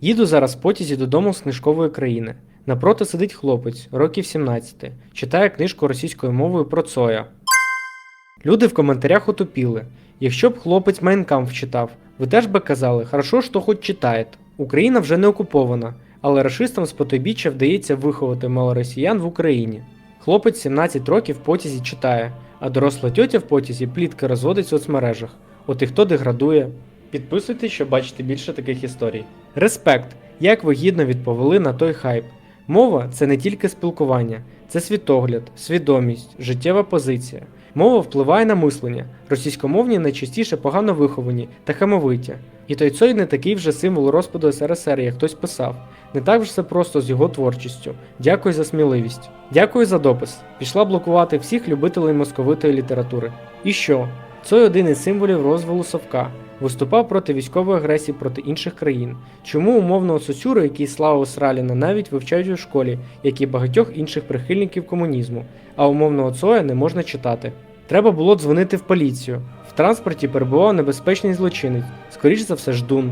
Їду зараз в потязі додому з книжкової країни. Напроти сидить хлопець, років 17, читає книжку російською мовою про Цоя. Люди в коментарях отупіли. Якщо б хлопець Майнкамф читав, ви теж би казали, хорошо, що хоч читає. Україна вже не окупована, але рашистам з потойбіччя вдається виховати малоросіян в Україні. Хлопець 17 років в потязі читає, а доросла тьотя в потязі плітки розводить в соцмережах. От і хто деградує. Підписуйтесь, щоб бачити більше таких історій. Респект! Як ви гідно відповіли на той хайп. Мова це не тільки спілкування, це світогляд, свідомість, життєва позиція. Мова впливає на мислення. Російськомовні найчастіше погано виховані та хамовиті. І той цой не такий вже символ розпаду СРСР, як хтось писав. Не так вже все просто з його творчістю. Дякую за сміливість. Дякую за допис. Пішла блокувати всіх любителей московитої літератури. І що? Цой один із символів розвалу Совка. Виступав проти військової агресії проти інших країн. Чому умовного Сосюру, який славив Сраліна, навіть вивчають у школі, як і багатьох інших прихильників комунізму, а умовного Цоя не можна читати? Треба було дзвонити в поліцію. В транспорті перебував небезпечний злочинець, скоріш за все ждун.